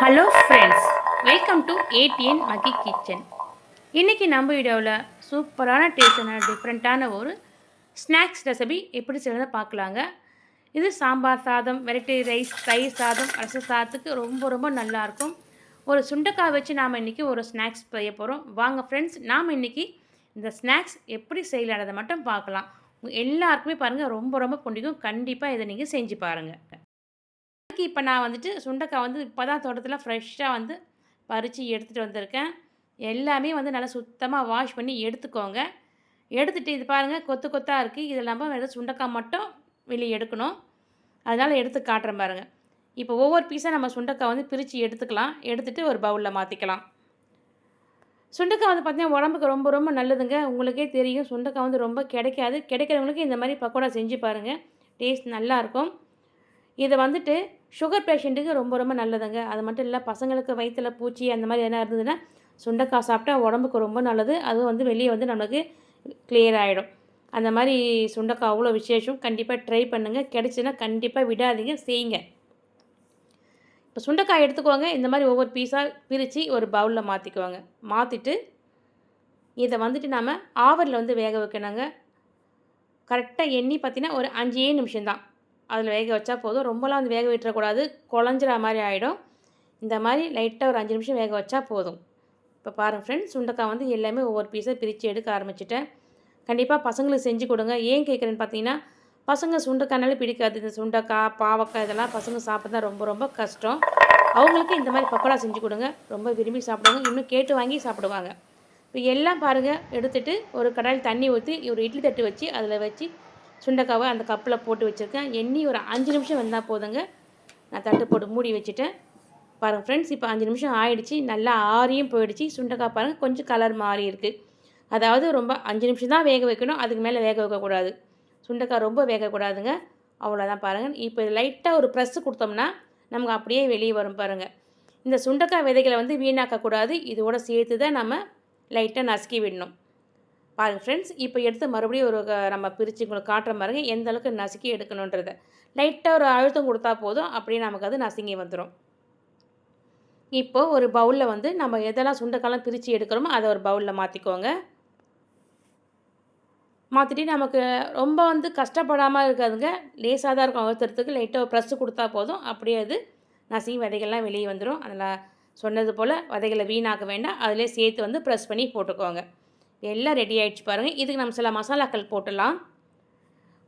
Hello friends welcome to ADN Magi kitchen இன்றைக்கி நம்ம வீடியோவில் சூப்பரான டேஸ்டான டிஃப்ரெண்ட்டான ஒரு ஸ்நாக்ஸ் ரெசிபி எப்படி செய்யறதை பார்க்கலாங்க. இது சாம்பார் சாதம் வெரைட்டி ரைஸ் தயிர் சாதம் ரச சாதத்துக்கு ரொம்ப ரொம்ப நல்லாயிருக்கும் ஒரு சுண்டைக்காய் வச்சு நாம் இன்றைக்கி ஒரு ஸ்நாக்ஸ் செய்ய போகிறோம் வாங்க ஃப்ரெண்ட்ஸ் நாம் இன்றைக்கி இந்த ஸ்நாக்ஸ் எப்படி செய்யலான்றதை மட்டும் பார்க்கலாம். எல்லாருக்குமே பாருங்கள் ரொம்ப ரொம்ப பிடிக்கும். கண்டிப்பாக இதை நீங்கள் செஞ்சு பாருங்கள் இப்போ நான் வந்துட்டு சுண்டைக்காய் வந்து இப்போ தான் தோட்டத்தில் ஃப்ரெஷ்ஷாக வந்து பறித்து எடுத்துகிட்டு வந்திருக்கேன். எல்லாமே வந்து நல்லா சுத்தமாக வாஷ் பண்ணி எடுத்துக்கோங்க. எடுத்துகிட்டு இது பாருங்கள் கொத்து கொத்தாக இருக்குது இது இல்லாமல் வெறும் சுண்டைக்காய் மட்டும் வெளியே எடுக்கணும். அதனால் எடுத்து காட்டுறேன் பாருங்கள் இப்போ ஒவ்வொரு பீஸாக நம்ம சுண்டைக்காய் வந்து பிரித்து எடுத்துக்கலாம். எடுத்துகிட்டு ஒரு பவுலில் மாற்றிக்கலாம் சுண்டைக்காய் வந்து பார்த்திங்கன்னா உடம்புக்கு ரொம்ப ரொம்ப நல்லதுங்க. உங்களுக்கே தெரியும் சுண்டைக்காய் வந்து ரொம்ப கிடைக்காது. கிடைக்கிறவங்களுக்கு இந்த மாதிரி பக்கோடா செஞ்சு பாருங்கள் டேஸ்ட் நல்லாயிருக்கும் இதை வந்துட்டு சுகர் பேஷண்ட்டுக்கு ரொம்ப ரொம்ப நல்லதுங்க. அது மட்டும் இல்லை பசங்களுக்கு வயிற்றில் பூச்சி அந்த மாதிரி என்ன இருந்ததுன்னா சுண்டைக்காய் சாப்பிட்டா உடம்புக்கு ரொம்ப நல்லது. அதுவும் வந்து வெளியே வந்து நம்மளுக்கு கிளியர் ஆகிடும் அந்த மாதிரி சுண்டைக்காய் அவ்வளோ விசேஷம். கண்டிப்பாக ட்ரை பண்ணுங்கள் கிடச்சின்னா கண்டிப்பாக விடாதீங்க. செய்யுங்க. இப்போ சுண்டைக்காய் எடுத்துக்கோங்க. இந்த மாதிரி ஒவ்வொரு பீஸாக பிரித்து ஒரு பவுலில் மாற்றிக்குவாங்க மாற்றிட்டு இதை வந்துட்டு நாம் ஆவரில் வந்து வேக வைக்கணுங்க. கரெக்டாக எண்ணி பார்த்தீங்கன்னா ஒரு அஞ்சே நிமிஷம்தான். அதில் வேக வச்சா போதும். ரொம்பலாம் வந்து வேக விட்டுறக்கூடாது. குழஞ்சிற மாதிரி ஆகிடும் இந்த மாதிரி லைட்டாக ஒரு அஞ்சு நிமிஷம் வேக வச்சா போதும். இப்போ பாருங்கள் ஃப்ரெண்ட்ஸ் சுண்டக்காய் வந்து எல்லாமே ஒவ்வொரு பீஸாக பிரித்து எடுக்க ஆரம்பிச்சிட்டேன். கண்டிப்பாக பசங்களுக்கு செஞ்சு கொடுங்க. ஏன் கேட்குறேன்னு பார்த்தீங்கன்னா பசங்க சுண்டக்காய்னாலே பிடிக்காது. இந்த சுண்டக்காய் பாவக்காய் இதெல்லாம் பசங்க சாப்பிட்றது ரொம்ப ரொம்ப கஷ்டம். அவங்களுக்கு இந்த மாதிரி பக்கோடா செஞ்சு கொடுங்க. ரொம்ப விரும்பி சாப்பிடுவாங்க. இன்னும் கேட்டு வாங்கி சாப்பிடுவாங்க. இப்போ எல்லாம் பாருங்கள் எடுத்துகிட்டு ஒரு கடாயில் தண்ணி ஊற்றி ஒரு இட்லி தட்டு வச்சு அதில் வச்சு சுண்டைக்காவை அந்த கப்பில் போட்டு வச்சுருக்கேன். எண்ணி ஒரு அஞ்சு நிமிஷம் வந்தால் போதுங்க. நான் தட்டு போட்டு மூடி வச்சுட்டேன். பாருங்கள் ஃப்ரெண்ட்ஸ் இப்போ அஞ்சு நிமிஷம் ஆயிடுச்சு. நல்லா ஆறியும் போயிடுச்சு. சுண்டைக்காய் பாருங்கள் கொஞ்சம் கலர் மாறி இருக்குது அதாவது ரொம்ப அஞ்சு நிமிஷம் தான் வேக வைக்கணும். அதுக்கு மேலே வேக வைக்கக்கூடாது. சுண்டைக்காய் ரொம்ப வேகக்கூடாதுங்க. அவ்வளோதான் பாருங்கள் இப்போ லைட்டாக ஒரு ப்ரெஸ்ஸு கொடுத்தோம்னா நமக்கு அப்படியே வெளியே வரும் பாருங்கள் இந்த சுண்டைக்காய் விதைகளை வந்து வீணாக்கக்கூடாது. இதோட சேர்த்து தான் நம்ம லைட்டாக நசுக்கி விடணும். பாருங்கள் ஃப்ரெண்ட்ஸ் இப்போ எடுத்து மறுபடியும் ஒரு நம்ம பிரித்து உங்களுக்கு காட்டுற மாதிரி எந்த அளவுக்கு நசுக்கி எடுக்கணுன்றத லைட்டாக ஒரு அழுத்தம் கொடுத்தா போதும் அப்படியே நமக்கு அது நசுங்கி வந்துடும் இப்போது ஒரு பவுலில் வந்து நம்ம எதெல்லாம் சுண்டைக்காலாம் பிரித்து எடுக்கிறோமோ அதை ஒரு பவுலில் மாற்றிக்கோங்க மாற்றிட்டு நமக்கு ரொம்ப வந்து கஷ்டப்படாமல் இருக்காதுங்க. லேசாக தான் இருக்கும் அழுத்துறதுக்கு. லைட்டாக ஒரு ப்ரெஸ்ஸு கொடுத்தா போதும். அப்படியே அது நசுங்கி விதைகள்லாம் வெளியே வந்துடும் அதில் சொன்னது போல் விதைகளை வீணாக்க வேண்டாம். அதிலே சேர்த்து வந்து ப்ரெஸ் பண்ணி போட்டுக்கோங்க. எல்லாம் ரெடி ஆகிடுச்சு பாருங்கள் இதுக்கு நம்ம சில மசாலாக்கள் போட்டுடலாம்.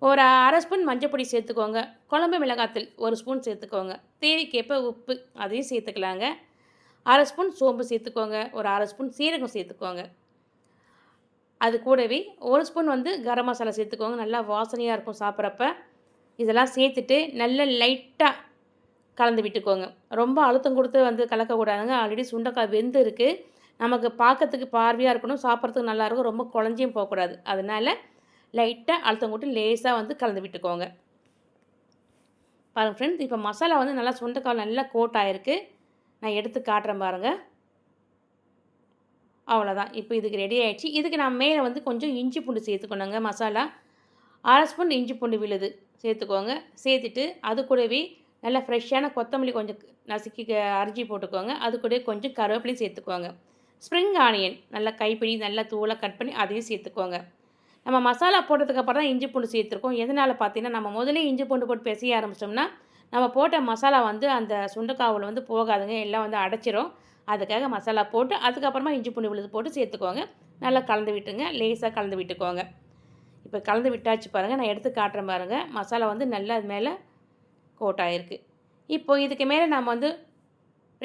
ஒரு அரை ஸ்பூன் மஞ்சப்பொடி சேர்த்துக்கோங்க. குழம்பு மிளகாத்தூள் ஒரு ஸ்பூன் சேர்த்துக்கோங்க. தேவைக்கேற்ப உப்பு அதையும் சேர்த்துக்கலாங்க. அரை ஸ்பூன் சோம்பு சேர்த்துக்கோங்க. ஒரு அரை ஸ்பூன் சீரகம் சேர்த்துக்கோங்க. அது கூடவே ஒரு ஸ்பூன் வந்து கரம் மசாலா சேர்த்துக்கோங்க. நல்லா வாசனையாக இருக்கும் சாப்பிட்றப்ப. இதெல்லாம் சேர்த்துட்டு நல்லா லைட்டாக கலந்து விட்டுக்கோங்க. ரொம்ப அழுத்தம் கொடுத்து வந்து கலக்கக்கூடாதுங்க. ஆல்ரெடி சுண்டக்காய் வெந்து இருக்குது நமக்கு பார்க்கறதுக்கு பார்வையாக இருக்கணும் சாப்பிட்றதுக்கு நல்லாயிருக்கும் ரொம்ப குழஞ்சியும் போகக்கூடாது. அதனால லைட்டாக அழுத்தம் கொடுத்து லேசாக வந்து கலந்து விட்டுக்கோங்க. பாருங்கள் ஃப்ரெண்ட்ஸ் இப்போ மசாலா வந்து நல்லா சுண்டைக்காய் நல்லா கோட் ஆகிருக்கு நான் எடுத்து காட்டுறேன் பாருங்கள் அவ்வளோதான் இப்போ இதுக்கு ரெடி ஆகிடுச்சு இதுக்கு நான் மேலே வந்து கொஞ்சம் இஞ்சி பூண்டு சேர்த்துக்கணுங்க மசாலா. அரை ஸ்பூன் இஞ்சி பூண்டு விழுது சேர்த்துக்கோங்க. சேர்த்துட்டு அது கூடவே நல்லா ஃப்ரெஷ்ஷான கொத்தமல்லி கொஞ்சம் நசுக்கி க- அரிஞ்சி போட்டுக்கோங்க. அது கூட கொஞ்சம் கருவேப்பிலையும் சேர்த்துக்கோங்க. ஸ்ப்ரிங் ஆனியன் நல்லா கைப்பிடி நல்லா தூளை கட் பண்ணி அதையும் சேர்த்துக்கோங்க. நம்ம மசாலா போட்டதுக்கப்புறம் தான் இஞ்சி பூண்டு சேர்த்துருக்கோம். எதனால் பார்த்தீங்கன்னா நம்ம முதலே இஞ்சி பூண்டு போட்டு பிசைய ஆரம்பிச்சோம்னா நம்ம போட்ட மசாலா வந்து அந்த சுண்டைக்காவில் வந்து போகாதுங்க. எல்லாம் வந்து அடைச்சிரும். அதுக்காக மசாலா போட்டு அதுக்கப்புறமா இஞ்சி பூண்டு விழுது போட்டு சேர்த்துக்கோங்க. நல்லா கலந்து விட்டுங்க லேசாக கலந்து விட்டுக்கோங்க. இப்போ கலந்து விட்டாச்சு பாருங்கள் நான் எடுத்து காட்டுறேன் பாருங்கள் மசாலா வந்து நல்லா அது மேலே கோட் ஆகிருக்கு இப்போது இதுக்கு மேலே நம்ம வந்து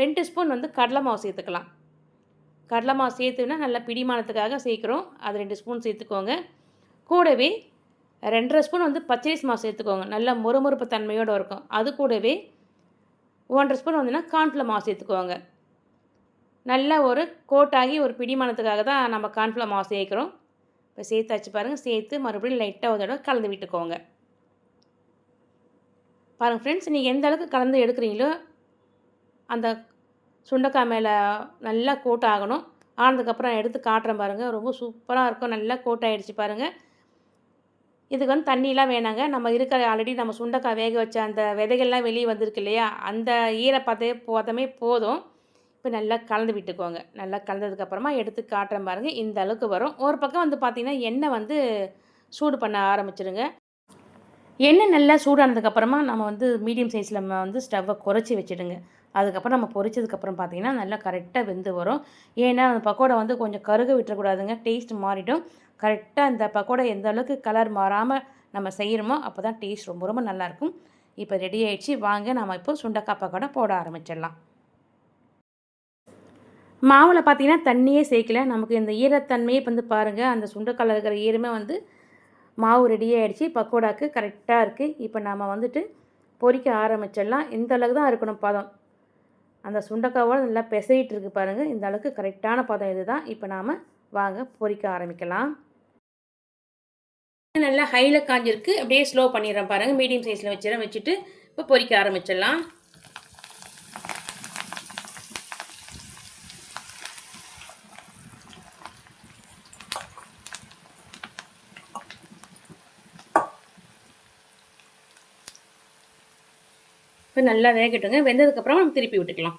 ரெண்டு ஸ்பூன் வந்து கடலை மாவு சேர்த்துக்கலாம். கடலை மாவு சேர்த்துனா நல்லா பிடிமானத்துக்காக சேர்க்குறோம். அது ரெண்டு ஸ்பூன் சேர்த்துக்கோங்க. கூடவே ரெண்டரை ஸ்பூன் வந்து பச்சரிசி மாவு சேர்த்துக்கோங்க. நல்லா மொறுமொறுப்பு தன்மையோடு இருக்கும். அது கூடவே ஒன்றரை ஸ்பூன் வந்துன்னா கார்ன்ஃப்ளவர் மாவு சேர்த்துக்கோங்க. நல்லா ஒரு கோட்டாகி ஒரு பிடிமானத்துக்காக தான் நம்ம கார்ன்ஃப்ளவர் மாவு சேர்க்குறோம். இப்போ சேர்த்தாச்சு பாருங்கள் சேர்த்து மறுபடியும் லைட்டாக ஒரு தடவை கலந்து விட்டுக்கோங்க. பாருங்கள் ஃப்ரெண்ட்ஸ் நீங்கள் எந்த அளவுக்கு கலந்து எடுக்கிறீங்களோ அந்த சுண்டக்காய் மேலே நல்லா கோட் ஆகணும். ஆனதுக்கப்புறம் எடுத்து காட்டுறேன் பாருங்கள் ரொம்ப சூப்பராக இருக்கும். நல்லா கோட் ஆகிடுச்சு பாருங்கள் இதுக்கு வந்து தண்ணிலாம் வேணாங்க. நம்ம இருக்கிற ஆல்ரெடி நம்ம சுண்டைக்காய் வேக வச்ச அந்த விதைகள்லாம் வெளியே வந்திருக்கு இல்லையா? அந்த ஈரப்பதே போதமே போதும். இப்போ நல்லா கலந்து விட்டுக்கோங்க. நல்லா கலந்ததுக்கப்புறமா எடுத்து காட்டுறேன் பாருங்கள் இந்த அளவுக்கு வரும். ஒரு பக்கம் வந்து பார்த்திங்கன்னா எண்ணெய் வந்து சூடு பண்ண ஆரம்பிச்சிருங்க. எண்ணெய் நல்லா சூடானதுக்கப்புறமா நம்ம வந்து மீடியம் சைஸில் நம்ம வந்து ஸ்டவ்வை குறைச்சி வச்சுடுங்க. அதுக்கப்புறம் நம்ம பொரிச்சதுக்கப்புறம் பார்த்தீங்கன்னா நல்லா கரெக்டாக வெந்து வரும். ஏன்னா அந்த பக்கோடா வந்து கொஞ்சம் கருக விட்டுறக்கூடாதுங்க. டேஸ்ட் மாறிடும். கரெக்டாக அந்த பக்கோடா எந்த அளவுக்கு கலர் மாறாமல் நம்ம செய்கிறோமோ அப்போ தான் டேஸ்ட் ரொம்ப ரொம்ப நல்லாயிருக்கும். இப்போ ரெடி ஆகிடுச்சு வாங்க நம்ம இப்போ சுண்டக்காய் பக்கோடா போட ஆரம்பிச்சிடலாம். மாவில் பார்த்தீங்கன்னா தண்ணியே சேர்க்கல. நமக்கு இந்த ஈரத்தன்மையே வந்து பாருங்கள் அந்த சுண்டக்காயில் இருக்கிற ஈரமே வந்து மாவு ரெடி ஆகிடுச்சு பக்கோடாக்கு கரெக்டாக இருக்குது இப்போ நம்ம வந்துட்டு பொறிக்க ஆரம்பிச்சிடலாம். இந்த அளவுக்கு தான் இருக்கணும் பதம். அந்த சுண்டைக்காவோட நல்லா பிசையிட்டு இருக்கு பாருங்கள் இந்த அளவுக்கு கரெக்டான பதம் இது தான் இப்போ நாம் வாங்க பொரிக்க ஆரம்பிக்கலாம். நல்லா ஹையில் காஞ்சிருக்கு. அப்படியே ஸ்லோ பண்ணிடுறேன் பாருங்கள் மீடியம் சைஸில் வச்சிடறேன் வச்சுட்டு இப்போ பொறிக்க ஆரம்பிச்சிடலாம். இப்போ நல்லா வேகட்டுங்க வெந்ததுக்கப்புறம் நம்ம திருப்பி விட்டுக்கலாம்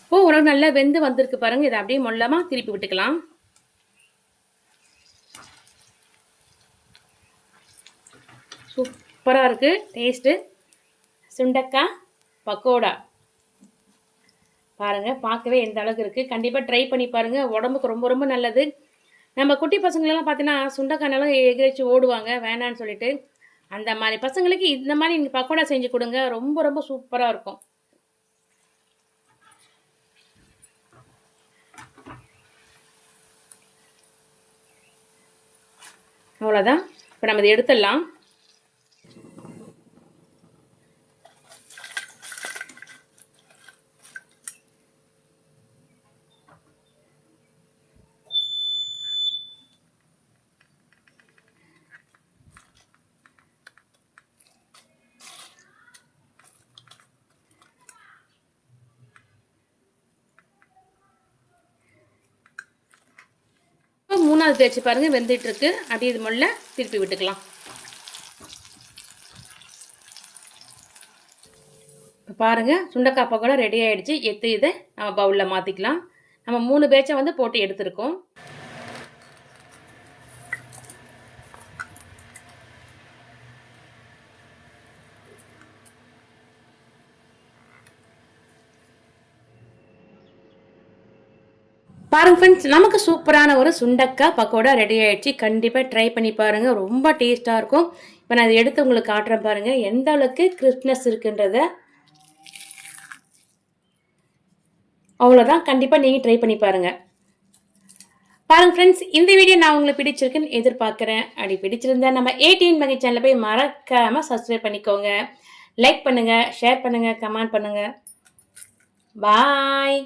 இப்போ உணவு நல்லா வெந்து வந்திருக்கு பாருங்கள் இதை அப்படியே மொல்லமாக திருப்பி விட்டுக்கலாம் சூப்பராக இருக்குது டேஸ்ட்டு சுண்டக்காய் பக்கோடா பாருங்கள் பார்க்கவே எந்த அளவுக்கு இருக்குது கண்டிப்பாக ட்ரை பண்ணி பாருங்கள் உடம்புக்கு ரொம்ப ரொம்ப நல்லது நம்ம குட்டி பசங்களெல்லாம் பார்த்தீங்கன்னா சுண்டக்காய்னாலும் எகிரிச்சு ஓடுவாங்க வேணான்னு சொல்லிட்டு அந்த மாதிரி பசங்களுக்கு இந்த மாதிரி நீங்கள் பக்கோடா செஞ்சு கொடுங்க. ரொம்ப ரொம்ப சூப்பராக இருக்கும். அவ்வளோதான் இப்போ நம்ம இதை எடுத்துடலாம் இப்போ மூணாவது பேச்சு பாருங்கள் வெந்துட்டுருக்கு. அப்படியே இது முள்ள திருப்பி விட்டுக்கலாம். பாருங்கள் சுண்டக்காய் பக்கோடா ரெடி ஆகிடுச்சு எடுத்து இதை நம்ம பவுலில் மாற்றிக்கலாம் நம்ம மூணு பேச்சை வந்து போட்டு எடுத்திருக்கோம். பாருங்க ஃப்ரெண்ட்ஸ் நமக்கு சூப்பரான ஒரு சுண்டக்காய் பக்கோடா ரெடி ஆகிடுச்சு கண்டிப்பாக ட்ரை பண்ணி பாருங்கள் ரொம்ப டேஸ்ட்டாக இருக்கும். இப்போ நான் அதை எடுத்து உங்களுக்கு காட்டுறேன் பாருங்கள் எந்த அளவுக்கு கிறிஸ்ப்னஸ் இருக்குன்றத. அவ்வளோதான் கண்டிப்பாக நீங்கள் ட்ரை பண்ணி பாருங்கள் பாருங்க ஃப்ரெண்ட்ஸ் இந்த வீடியோ நான் உங்களுக்கு பிடிச்சிருக்குன்னு எதிர்பார்க்குறேன். அப்படி பிடிச்சிருந்தா நம்ம ஏடிஎன் மகி சேனலில் போய் மறக்காமல் சப்ஸ்கிரைப் பண்ணிக்கோங்க. லைக் பண்ணுங்கள் ஷேர் பண்ணுங்கள் கமெண்ட் பண்ணுங்கள் பாய்